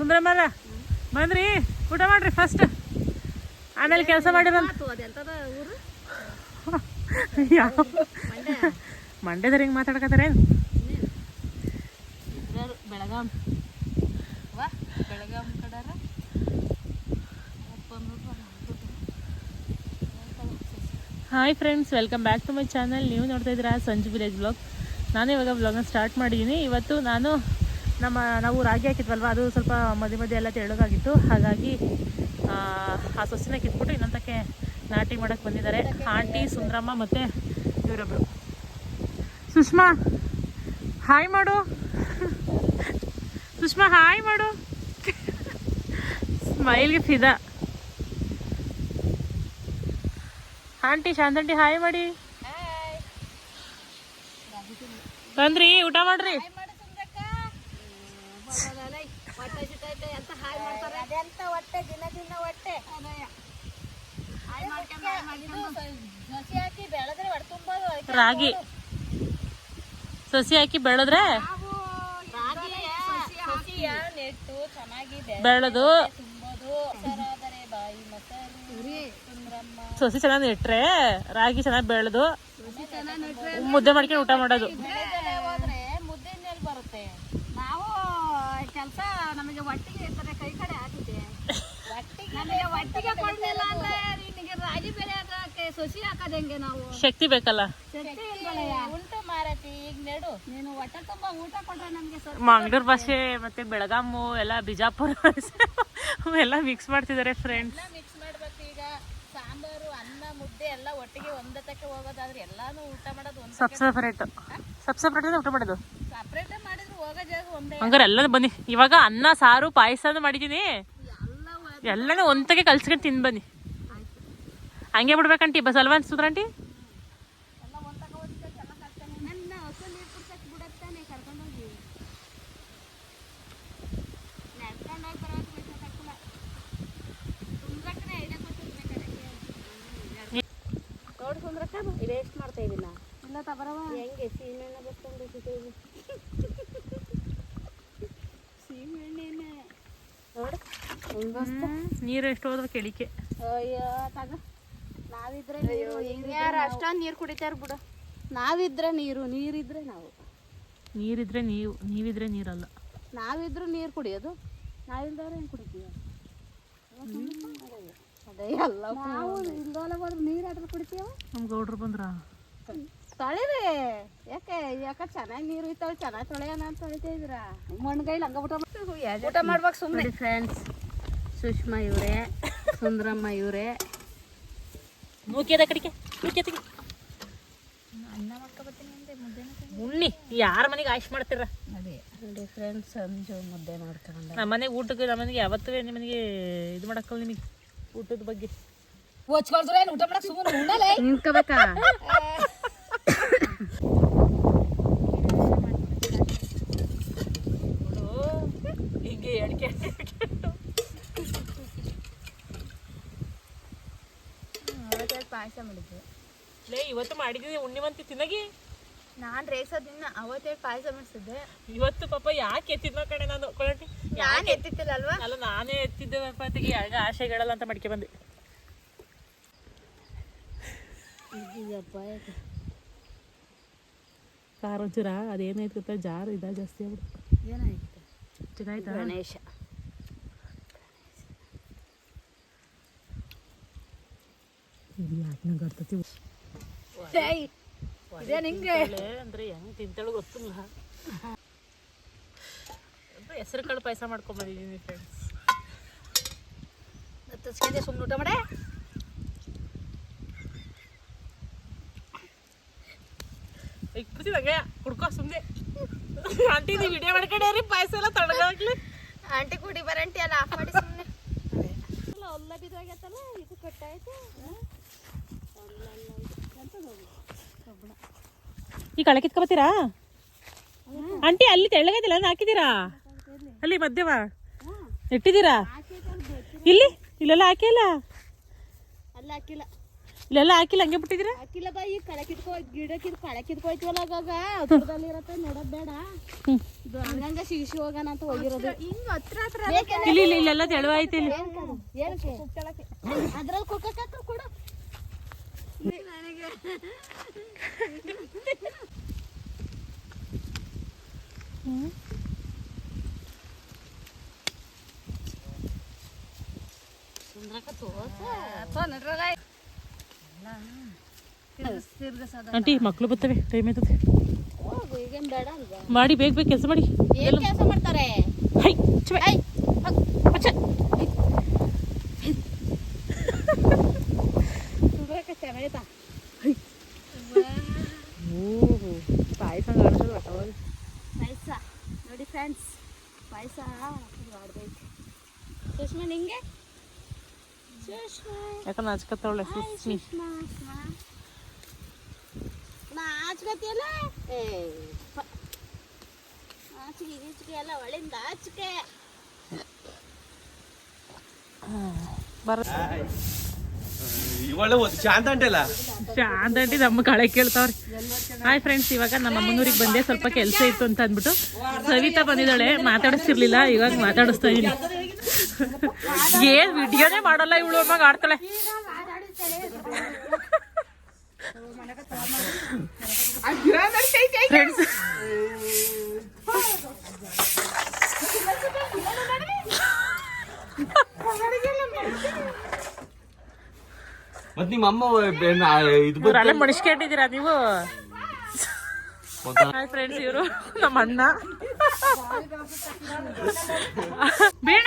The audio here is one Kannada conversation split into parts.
ಸುಂದ್ರಮ್ಮರ ಬಂದ್ರಿ? ಊಟ ಮಾಡ್ರಿ ಫಸ್ಟ್ ಆಮೇಲೆ ಕೆಲಸ ಮಾಡಿ ಊರು? ಯಾವ ಮಂಡ್ಯದವ್ರು ಹಿಂಗೆ ಮಾತಾಡ್ಕತ್ತಾರೇನು ಇದ್ರಾರು Belgaum. Belgaum ಕಡಾರ? Hi friends welcome back to my channel ನೀವು ನೋಡ್ತಾ ಇದ್ದೀರಾ ಸಂಜು ವಿಲೇಜ್ ಬ್ಲಾಗ್ ನಾನು ಇವಾಗ ಬ್ಲಾಗ್ನ ಸ್ಟಾರ್ಟ್ ಮಾಡಿದ್ದೀನಿ ಇವತ್ತು ನಾನು ನಮ್ಮ ನಾವು ರಾಗಿ ಹಾಕಿದ್ವಲ್ವ ಅದು ಸ್ವಲ್ಪ ಮಧ್ಯೆ ಮಧ್ಯೆ ಎಲ್ಲ ತೆಳ್ಳಗಾಗಿತ್ತು. ಹಾಗಾಗಿ ಆ, ಸೊಸಿನ ಕಿತ್ಬಿಟ್ಟು ಇನ್ನೊಂದಕ್ಕೆ ನಾಟಿ ಮಾಡೋಕ್ಕೆ ಬಂದಿದ್ದಾರೆ. ಆಂಟಿ ಸುಂದ್ರಮ್ಮ ಮತ್ತು ಇವರೊಬ್ಬರು ಸುಷ್ಮಾ ಹಾಯ್ ಮಾಡು. ಸುಷ್ಮಾ ಹಾಯ್ ಮಾಡು. ಸ್ಮೈಲ್ಗೆ ಫಿದಾ. ಆಂಟಿ ಶಾಂತಂಟಿ ಹಾಯ್ ಮಾಡಿ. ಬಂದ್ರಿ ಊಟ ಮಾಡ್ರಿ ಹೊಟ್ಟೆ ಸಿಟ್ಟೈತೆ ಅಂತ ಹಾಯ್ ಮಾಡ್ತಾರೆ ಅದೆಂತ ಹೊಟ್ಟೆ ದಿನ ದಿನ ಹೊಟ್ಟೆ. ಸಸಿ ಹಾಕಿ ಬೆಳೆದ್ರೆ ಹೊಟ್ಟೆ ತುಂಬೋದು ರಾಗಿ. ಸಸಿ ಹಾಕಿ ಬೆಳೆದ್ರೆ? ನೆಟ್ಟು ಚೆನ್ನಾಗಿ ಬೆಳೆದು? ತುಂಬೋದು. ಸರಾದರೆ ಬಾಯಿ ಮೊಸರು ಸಸಿ ಚೆನ್ನಾಗಿ ನೆಟ್ರೆ ರಾಗಿ ಚೆನ್ನಾಗಿ ಬೆಳೆದು ಸಸಿ ಚೆನ್ನಾಗಿ ಮುದ್ದೆ ಮಾಡ್ಕೊಂಡು ಊಟ ಮಾಡೋದು. ಮುದ್ದೆ ಬರುತ್ತೆ. ನಾವು ಕೆಲಸ ನಮಗೆ ಒಟ್ಟಿಗೆ ಇರ್ತಾರೆ ಕೈ ಕಡೆ ಆಗಿದೆ. ನಮಗೆ ಒಟ್ಟಿಗೆ ಕೊಡ್ಲಿಲ್ಲ ಅಂದ್ರೆ ನಿನಗೆ ರಾಗಿ ಬೆಳೆ ಹಾಕಕ್ಕೆ ಸೊಸಿ ಹಾಕೋದು ಹೆಂಗೆ ನಾವು. ಶಕ್ತಿ ಬೇಕಲ್ಲ? ಶಕ್ತಿ ಇಲ್ವಲ್ಲಯ್ಯ? ಉಂಟು ಮಾರತಿ ಈಗ ನೆಡು. ನೀನು ಹೊಟ್ಟೆ ತುಂಬಾ ಊಟ ಕೊಟ್ರೆ ನಮ್ಗೆ ಸರ್ ಮಂಗಳೂರು ಭಾಷೆ ಮತ್ತೆ ಬೆಳಗಾಮು ಎಲ್ಲ ಬಿಜಾಪುರ ಎಲ್ಲ ಮಿಕ್ಸ್ ಮಾಡ್ತಿದ್ದಾರೆ ಫ್ರೆಂಡ್ಸ್ ಮಿಕ್ಸ್ ಮಾಡ್ಬೇಕು ಈಗ. ಸಾಂಬಾರು ಅನ್ನ ಮುದ್ದೆ ಎಲ್ಲ ಒಟ್ಟಿಗೆ ಒಂದತಕ್ಕೆ ಹೋಗೋದಾದ್ರೆ ಎಲ್ಲಾನು ಊಟ ಮಾಡೋದು ಒಂದ್ ಸಬ್ ಸಪ್ರೇಟ್ ಸಬ್ ಸಪ್ರೇಟ್ ಊಟ ಮಾಡೋದು? ಸಪ್ರೇಟ್ ಮಾಡಿದ್ರು ಹೋಗೋ ಜಾಗ ಒಂದೇ. ಹಂಗಾರೆ ಎಲ್ಲ ಬನ್ನಿ. ಇವಾಗ ಅನ್ನ ಸಾರು ಪಾಯಸ ಮಾಡಿದ್ದೀನಿ ಎಲ್ಲನೂ ಒಂದಕ್ಕೆ ಕಲ್ಸ್ಕೊಂಡು ತಿಂದು ಬನ್ನಿ ಹಂಗೆ ಬಿಡ್ಬೇಕಂಟಿ ಬಸ್ ಅಲ್ವಾ ಅನ್ಸುದ್ರ ಆಂಟಿ ಎಲ್ಲ ಒಂದಾಗ ಹೋಗ್ತೈತೆ ಎಲ್ಲ ಕರ್ಕೊಂಡು ನನ್ನ ಹೊಸ ನೀರು ಕುಡ್ಸಕ್ಕೆ ಬಿಡತ್ತಾನೆ ಕರ್ಕೊಂಡೋಗಿ ನಡ್ಕೊಂಡು ಹೋಗಿ ಬರೋದು ಬೇಕಾಗಿಲ್ಲ ಸುಂದ್ರಕ್ಕನೇ ಐಡಿಯಾ ಕೊಟ್ಟಿರ್ಬೇಕಾರೆ ನೋಡಿ ಸುಂದ್ರಕ್ಕ ವೇಸ್ಟ್ ಮಾಡ್ತಾ ಇದೀನ ಇಲ್ಲ ತಬರವ ಹೆಂಗೆ ಸೀಮೆಣ್ಣ ಬಸ್ಕೊಂಡು ಇಟ್ಟಿದ್ದೀವಿ ಸೀಮೆಣ್ಣೆನೆ ನೋಡು ಹೆಂಗ ನೀರು ಎಷ್ಟು ಹೋದ್ರೆ ಕೆಳಿಕೆ. ಅಯ್ಯೋ ತಗ. ನಾವಿದ್ರೆ ನೀರು ಯಾರು ಅಷ್ಟೊಂದು ನೀರು ಕುಡಿತಾರ ಬಿಡು. ನಾವಿದ್ರೆ ನೀರು ನೀರಿದ್ರೆ ನಾವು. ನೀರಿದ್ರೆ ನೀವು ನೀವಿದ್ರೆ ನೀರಲ್ಲ. ನಾವಿದ್ರು ನೀರು ಕುಡಿಯೋದು ನಾವಿಲ್ದವ್ರೆ ಏನು ಕುಡಿತೀವಿ? ಅದೇ ಎಲ್ಲ ನಾವು ಇಲ್ದೋಲ ಹೋದ್ರೆ ನೀರು ಅದ್ರ ಕುಡಿತೀವ? ನಮ್ಮ ಗೌಡ್ರು ಬಂದ್ರ? ತೊಳಿರಿ. ಯಾಕೆ ಯಾಕೆ ಚೆನ್ನಾಗಿ ನೀರು ಇತ್ತಾವ ಚೆನ್ನಾಗಿ ತೊಳೆಯೋಣ ಅಂತ ತೊಳಿತಾ ಇದ್ರ? ಮಣ್ಣು ಕೈಲಿ ಹಂಗ ಊಟ ಊಟ ಮಾಡ್ಬೇಕು ಸುಮ್ಮನೆ ಫ್ರೆಂಡ್ಸ್ ಸುಷ್ಮಾ ಇವರೇ ಸುಂದರಮ್ಮ ಇವರೇ. ನೂಕಿಯದ ಕಡಿಕೆ ಅಂದೆ ಮುದ್ದೆ ಉಣ್ಣಿ ಯಾರ ಮನೆಗೆ ಆಯ್ಸ್ ಮಾಡ್ತೀರ? ಅದೇ ನೋಡಿ ಫ್ರೆಂಡ್ಸ್ ಸಂಜು ಮುದ್ದೆ ಮಾಡ್ಕೊಂಡು. ನಮ್ಮ ಮನೆಗೆ ಊಟಕ್ಕೆ ನಮ್ಮ ಮನೆಗೆ ಯಾವತ್ತೂ ನಿಮಗೆ ಇದು ಮಾಡಕ್ಕಲ್ಲ ನಿಮಗೆ ಊಟದ ಬಗ್ಗೆ? ಊಟ ಮಾಡಕ್ಕೆ ಸುಮ್ಮನೆ ಉಣ್ಣಲೆ? ನಿಂತ್ಕೋಬೇಕಾ ಹೀಗೆ ಅಡಿಕೆ ಪಾಯಸ ಮಾಡಿದ್ದೆ. ಲೇ ಇವತ್ತು ಮಾಡಿದ್ದೀನಿ ಉಣ್ಣಿವಂತಿ ತಿನ್ನಗಿ? ನಾನ್ ರೇಸೋದಿನ ಅವತ್ತೇ ಪಾಯಸ ಮಾಡಿಸಿದ್ದೆ. ಇವತ್ತು ಪಾಪ ಯಾಕೆ ಎತ್ತಿದ್ನೋ ಕಣೆ ನಾನು ಕೊಳಟಿ? ನಾನು ಎತ್ತಿತ್ತಿಲ್ಲ ಅಲ್ವಾ ಅಲ್ಲ ನಾನೇ ಎತ್ತಿದ್ದೆ ಪಾತಿಗೆ ಆಗ ಆಸೆಗಳಲ್ಲ ಅಂತ ಮಡಿಕೆ ಬಂದೆ. ಖಾರ ಒಂಚೂರ ಅದೇನಾಯ್ತು ಗೊತ್ತಾ? ಜಾರು ಇದ ಜಾಸ್ತಿ ಆಗ್ಬಿಟ್ಟು ಏನಾಯ್ತು? ಚೆನ್ನಾಯ್ತಾ? ಗಣೇಶ. ಇದು ಯಾಕೆ ನಂಗೆ ಅರ್ಥತಿ ಇದೇ ನಿಂಗೆ ಅಂದ್ರೆ ಹೆಂಗ್ ತಿಂತಾಳು ಗೊತ್ತಿಲ್ಲ ಹೆಸರು ಕಾಳು ಪಾಯಸ ಮಾಡ್ಕೊಂಬಂದಿದ್ದೀನಿ ಫ್ರೆಂಡ್ಸ್ ಸುಮ್ಮನೆ ಊಟ ಮಾಡೆ ಇಕ್ಬಿಸಿ ನಂಗೆ ಕುಡ್ಕೋ ಸುಮ್ಮನೆ ಆಂಟಿ ನೀವು ವಿಡಿಯೋ ಮಾಡ್ಕೊಂಡ್ರಿ ಪಾಯಸ ಎಲ್ಲ ತಣ್ಣಗಾಗ್ಲಿ ಆಂಟಿ ಕುಡಿ ಬರಂಟಿ ಅಲ್ಲ ಆಫ್ ಮಾಡಿ ಸುಮ್ಮನೆ ಒಲ್ಲ ಬಿದ್ದೋಗ್ಯತ್ತಲ್ಲ ಇದು ಕಟ್ಟಾಯ್ತು? ಈ ಕಳೆ ಕಿತ್ಕೊಬತ್ತೀರಾ? ಆಂಟಿ ಅಲ್ಲಿ ತೆಳ್ಳಗೈತಿಲ್ಲ ಅದನ್ನ ಹಾಕಿದ್ದೀರಾ? ಅಲ್ಲಿ ಮಧ್ಯವ ಇಟ್ಟಿದ್ದೀರಾ? ಇಲ್ಲಿ? ಇಲ್ಲೆಲ್ಲ ಹಾಕಿಲ್ಲ ಅಲ್ಲ ಹಾಕಿಲ್ಲ. ಇಲ್ಲೆಲ್ಲ ಹಾಕಿಲ್ಲ ಹಂಗೆ ಬಿಟ್ಟಿದ್ದೀರಾ? ಹಾಕಿಲ್ಲ ಬಾ ಈ ಕಳೆ ಕಿತ್ಕೋ ಗಿಡ ಕಿತ್ ಕಳೆ ಕಿತ್ಕೋಯ್ತೀವಲ್ಲ ಆಗಾಗ ದೂರದಲ್ಲಿ ಇರತ್ತೆ ನೋಡೋದು ಬೇಡ. ಹ್ಮ್. ಇದು ಹಂಗಂಗ ಸಿಗಿಸಿ ಹೋಗೋಣ ಅಂತ ಹೋಗಿರೋದು. ಹಿಂಗ ಹತ್ರ ಹತ್ರ ಇಲ್ಲಿ ಇಲ್ಲಿ ಇಲ್ಲೆಲ್ಲ ತೆಳುವ ಐತಿ ಇಲ್ಲಿ ಅದ್ರಲ್ಲಿ ಕುಕ್ಕಕ್ಕ ಕೊಡು. ನನಗೆ ಆಂಟಿ ಮಕ್ಳು ಬರ್ತವೆ ಟೈಮ್ ಆಯ್ತದೆ. ಮಾಡಿ ಬೇಗ ಬೇಗ ಕೆಲಸ ಮಾಡಿ. ಕೆಲಸ ಮಾಡ್ತಾರೆ? ಹೈ ಚುವೆ. ಐ ಹಗ್. ಅಚ್ಚ. ಸುಡ್ಬೇಕ ಚೆನ್ನಾಗೈತಾ ಓಹೋ ಪಾಯಸ ಕಾಣಿಸೋದು ಅಟವಲ್. ಪಾಯಸ ನೋಡಿ ಫ್ರೆಂಡ್ಸ್ ಪಾಯಸ ಮಾಡ್ದೈತಿ ಸುಷ್ಮಾ ನಿಂಗೆ? ಯಾಕಂದ್ರೆ ನಾಚ್ಕತ್ತವಳೆ ಹಾಯ್ ಸುಸ್ಮಿ. ಎಲ್ಲ ಬರ ಇವಳೆ ಒಂದು ನಮ್ಮ ಕಳೆ ಕೇಳ್ತಾವ್ರಿ. ಹಾಯ್ ಫ್ರೆಂಡ್ಸ್ ಇವಾಗ ನಮ್ಮ ಅಮ್ಮನೂರಿಗೆ ಬಂದೆ ಸ್ವಲ್ಪ ಕೆಲಸ ಇತ್ತು ಅಂತ ಅಂದ್ಬಿಟ್ಟು ಸವಿತಾ ಬಂದಿದ್ದಾಳೆ. ಮಾತಾಡಿಸ್ತಿರ್ಲಿಲ್ಲ ಇವಾಗ ಮಾತಾಡಿಸ್ತಾ ಇದೀನಿ. ಏನ್ ವಿಡಿಯೋನೇ ಮಾಡಲ್ಲ ಇವಳು ಮಗ ಆಡ್ತಾಳೆ. ಫ್ರೆಂಡ್ಸ್ ಮತ್ ನಿಮ್ಮ ಅಮ್ಮ ಇದು ಮಣಿಸ್ಕೊಂಡಿದ್ದೀರಾ ನೀವು? ಫ್ರೆಂಡ್ಸ್ ಇವರು ನಮ್ಮ ಅಣ್ಣ. ಬೇಡ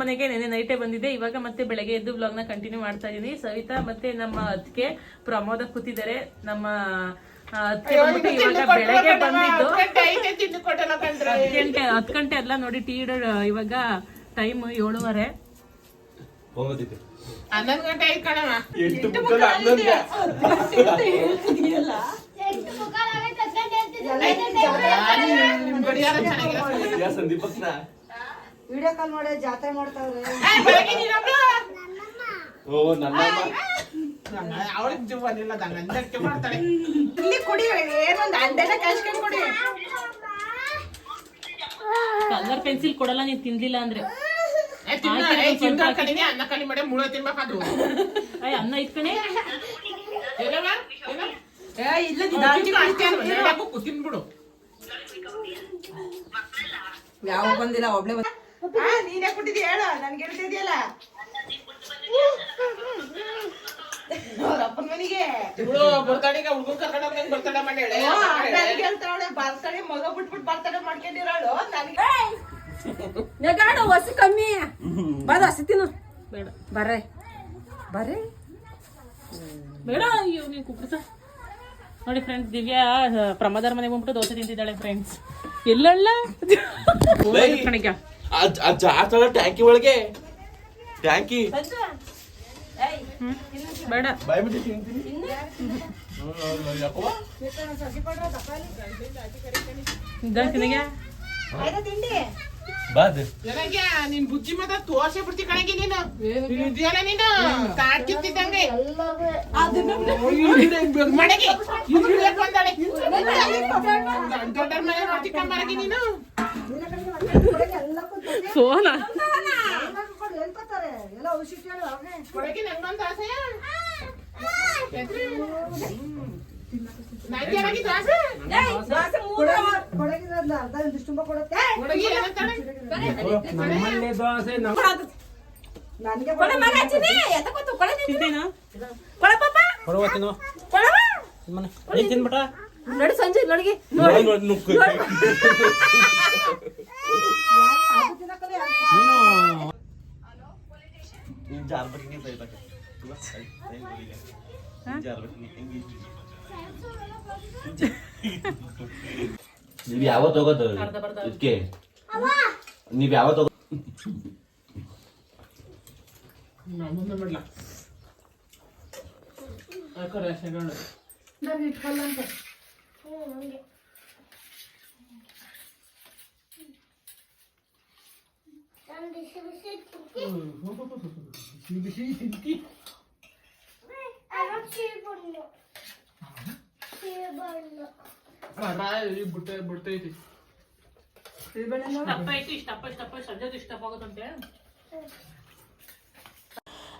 ಮನೆಗೆ ನೆನೆ ನೈಟೇ ಬಂದಿದೆ ಇವಾಗ ಮತ್ತೆ ಬೆಳಗ್ಗೆ ಎದ್ದು ನ ಕಂಟಿನ್ಯೂ ಮಾಡ್ತಾ ಇದೀನಿ. ಸವಿತಾ ಮತ್ತೆ ನಮ್ಮ ಅತ್ತಿಗೆ ಪ್ರಮೋದ ಕೂತಿದ್ದಾರೆ. ನಮ್ಮ ಹತ್ ಅತ್ತಿಗೆ ಇವಾಗ ಬೆಳಗ್ಗೆ ಬಂದಿದ್ದು. ಹತ್ತು ಗಂಟೆ ಹತ್ತು ಗಂಟೆ ಅಲ್ಲ ನೋಡಿ ಟೀ ಇವಾಗ ಟೈಮ್ ಏಳುವರೆ. ಹನ್ನೊಂದು ಗಂಟೆ ಐದು ಕಣವ ಎಂಟು ವಿಡಿಯೋ ಕಾಲ್ ಮಾಡಿ ಜಾತ್ರೆ ಮಾಡ್ತಾವ್ರೆ. ಓ ನನ್ನ ಅವಳಿಗೆ ಜೀವ ಬಂದಿಲ್ಲ ನಂಜಕ್ಕೆ ಮಾಡ್ತಾಳೆ ಇಲ್ಲಿ ಕುಡಿ ಏನೊಂದು ಅಂಡೆನ ಕಾಯಿಸ್ಕೊಂಡು ಕುಡಿ. ಕಲರ್ ಪೆನ್ಸಿಲ್ ಕೊಡಲ್ಲ ನೀನ್ ತಿನ್ಲಿಲ್ಲ ಅಂದ್ರೆ. ಅನ್ನ ಕಲಿ ಮಾಡಿ ಮುಳ ತಿನ್ಬೇಕಾದ್ರು. ಅಯ್ಯ ಅನ್ನ ಇಟ್ಕಣೆ ಇಲ್ಲ ತಿನ್ಬಿಡು ಯಾವ ಬಂದಿಲ್ಲ ಒಬ್ಳೆ ಬಂದ ಆ ನೀನೇ ಕುಟ್ಟಿದ್ಯ ಹೇಳು ನನ್ಗೆ ಹೇಳ್ತಿದ್ಯಲ್ಲ ಅವ್ರ ಅಪ್ಪನ ಮನೆಗೆ ಇವಳು ಬರ್ತಾಡಿಗೆ ಹುಡುಗರು ಕರ್ಕೊಂಡು ಹೋಗಿ ಬರ್ತಾಳೆ ಮಾಡಿ ಹೇಳಿ ನನಗೆ ಹೇಳ್ತಾವಳೆ ಬರ್ತಾಳೆ ಮಗ ಬಿಟ್ಬಿಟ್ಟು ಬರ್ತಾಳೆ ಮಾಡ್ಕೊಂಡಿರೋಳು ನನಗೆ ನೆಗಾಡು ಹಸಿ ಕಮ್ಮಿ ಬರ ಹಸಿ ತಿನ್ನು ಬೇಡ ಬರ್ರೆ ಬರ್ರೆ ಬೇಡ ಅಯ್ಯೋ ನೀವು ಕುಕ್ಕಸ ನೋಡಿ ಫ್ರೆಂಡ್ಸ್ ದಿವ್ಯಾ ಪ್ರಮದರ್ ಮನೆಗೆ ಬಂದ್ಬಿಟ್ಟು ದೋಸೆ ತಿಂತಿದ್ದಾಳೆ ಫ್ರೆಂಡ್ಸ್ ಎಲ್ಲಲ್ಲ ಕಣಕ್ಕ ಜಾಸ್ತಿ ಟ್ಯಾಂಕಿ ಒಳಗೆ? ಟ್ಯಾಂಕಿ? ಬೇಡ. ಬಾಯ್ ಬಿಟ್ಟು ತಿಂತೀನಿ ಬಾದ್. ನನಗೆ ನಿನ್ ಬುಜ್ಜಿ ಮಾತ್ರ ತೋರ್ಸೆ ಬಿಡ್ತಿ ಕಣಗೆ ನೀನು. ಇದೆಯಲ್ಲ ನೀನು? ಕಾಡ್ ಕಿತ್ತಿದ್ದಂಗೆ. ಮಡಗಿ ಬಂದಾಳೆ? ದೊಡ್ಡ ಮನೆ ನೋಡ್ತಿಕ್ಕ ನೀನು. ಸೋನ ನೋಡಿ ಸಂಜೆ ನೋಡಿಗೆ ನೋಡ್ ನೋಡ್ ನುಗ್ಗು. ನೀನ್ ಜಾರ್ ಬಗ್ಗೆ ನೀನ್ ಬೈಬೇಕು. ನೀವ್ ಯಾವತ್ತು ಹೋಗೋದು ಇದಕ್ಕೆ ನೀವ್ ಯಾವತ್ತು ಹೋಗೋದು ಮುಂದೆ ಮಾಡ್ಲ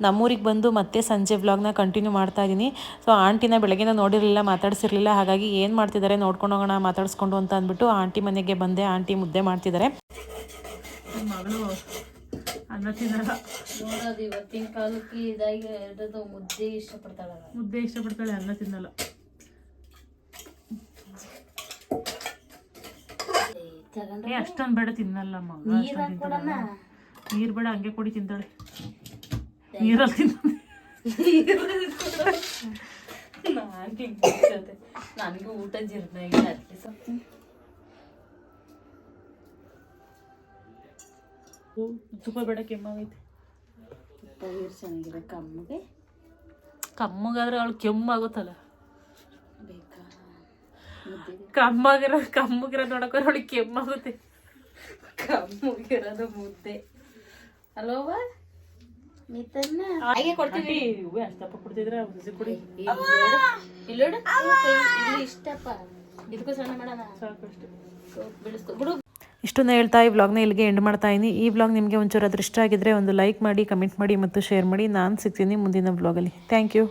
ನಮ್ಮೂರಿಗೆ ಬಂದು ಮತ್ತೆ ಸಂಜೆ ವ್ಲಾಗ್ನ ಕಂಟಿನ್ಯೂ ಮಾಡ್ತಾ ಇದ್ದೀನಿ ಸೊ ಆಂಟಿನ ಬೆಳಗ್ಗೆನ ನೋಡಿರಲಿಲ್ಲ ಮಾತಾಡ್ಸಿರ್ಲಿಲ್ಲ ಹಾಗಾಗಿ ಏನು ಮಾಡ್ತಿದ್ದಾರೆ ನೋಡ್ಕೊಂಡು ಹೋಗೋಣ ಮಾತಾಡಿಸ್ಕೊಂಡು ಅಂತ ಅಂದ್ಬಿಟ್ಟು ಆಂಟಿ ಮನೆಗೆ ಬಂದೆ ಆಂಟಿ ಮುದ್ದೆ ಮಾಡ್ತಿದ್ದಾರೆ ನನ್ನ ಮಗಳು ಅನ್ನ ತಿನ್ನಲ್ಲ. ನೋಡೋದು ಇವತ್ತಿನ ಕಾಲಕ್ಕೆ ಇದಾಗಿ ಇರೋದು ಮುದ್ದೆ ಇಷ್ಟಪಡ್ತಾಳ ಮುದ್ದೆ ಇಷ್ಟಪಡ್ತಾಳೆ ಅನ್ನ ತಿನ್ನಲ್ಲ. ಏ ಅಷ್ಟೊಂದು ಬೇಡ ತಿನ್ನಲ್ಲ ಮಗ. ನೀರ್ ಬೇಡ ಹಂಗೆ ಕೊಡಿ ತಿಂತಾಳೆ. ನೀರಲ್ಲಿ ತಿಂತಾಳೆ. ನನಗೆ ಊಟ ಜೀರ್ಣ ಇಲ್ಲ ತುಪ್ಪ ಬೇಡ ಕೆಮ್ಮಾಗೈತೆ ಚೆನ್ನಾಗಿದೆ. ಕಮ್ಮಗೆ? ಕಮ್ಮಗಾದ್ರೆ ಅವಳು ಕೆಮ್ಮಾಗುತ್ತಲ್ಲ ಕಮ್ಮಾಗಿರೋ ಕಮ್ಮಗಿರೋ ನೋಡಕ್ಕೆ ಅವಳಿಗೆ ಕೆಮ್ಮಾಗುತ್ತೆ ಕಮ್ಮಗಿರೋದು ಮುದ್ದೆ. ಅಲೋವ ಹಾಗೆ ಕೊಡ್ತೀವಿ. ಅಷ್ಟಪ್ಪ ಕೊಡ್ತಿದ್ರೆ ಕೊಡಿ. ಇಲ್ಲೋಡು ಇಲ್ಲಿ ಇಷ್ಟಪ್ಪ. ಇದಕ್ಕೂ ಸಣ್ಣ ಮಾಡೋಣ. ಸಾಕಷ್ಟು. ಬಿಡಿಸ್ಕೊ ಬಿಡು ಇಷ್ಟನ್ನ ಹೇಳ್ತಾ ಈ ವ್ಲಾಗ್ನ ಇಲ್ಲಿಗೆ ಎಂಡ್ ಮಾಡ್ತಾ ಇದ್ದೀನಿ ಈ ವ್ಲಾಗ್ ನಿಮಗೆ ಒಂಚೂರು ಅದ್ರ ಇಷ್ಟ ಆಗಿದ್ರೆ ಒಂದು ಲೈಕ್ ಮಾಡಿ ಕಮೆಂಟ್ ಮಾಡಿ ಮತ್ತು ಶೇರ್ ಮಾಡಿ. ನಾನು ಸಿಗ್ತೀನಿ ಮುಂದಿನ ವ್ಲಾಗಲ್ಲಿ ಥ್ಯಾಂಕ್ ಯು